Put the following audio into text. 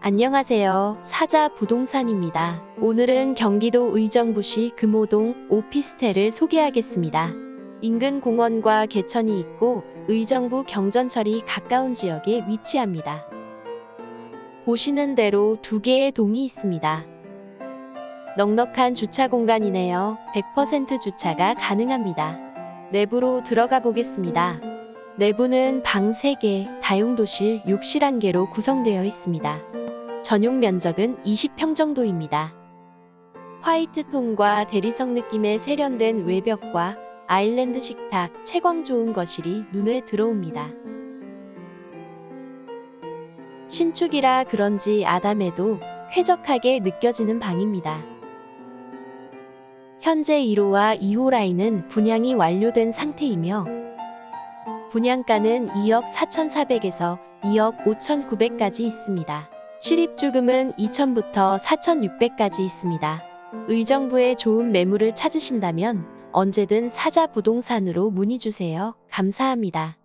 안녕하세요. 사자 부동산입니다. 오늘은 경기도 의정부시 금호동 오피스텔을 소개하겠습니다. 인근 공원과 개천이 있고 의정부 경전철이 가까운 지역에 위치합니다. 보시는 대로 두 개의 동이 있습니다. 넉넉한 주차 공간이네요. 100% 주차가 가능합니다. 내부로 들어가 보겠습니다. 내부는 방 3개, 다용도실, 욕실 1개로 구성되어 있습니다. 전용 면적은 20평 정도입니다. 화이트톤과 대리석 느낌의 세련된 외벽과 아일랜드 식탁, 채광 좋은 거실이 눈에 들어옵니다. 신축이라 그런지 아담해도 쾌적하게 느껴지는 방입니다. 현재 1호와 2호 라인은 분양이 완료된 상태이며 분양가는 2억 4,400에서 2억 5,900까지 있습니다. 실입주금은 2,000부터 4,600까지 있습니다. 의정부에 좋은 매물을 찾으신다면 언제든 사자 부동산으로 문의 주세요. 감사합니다.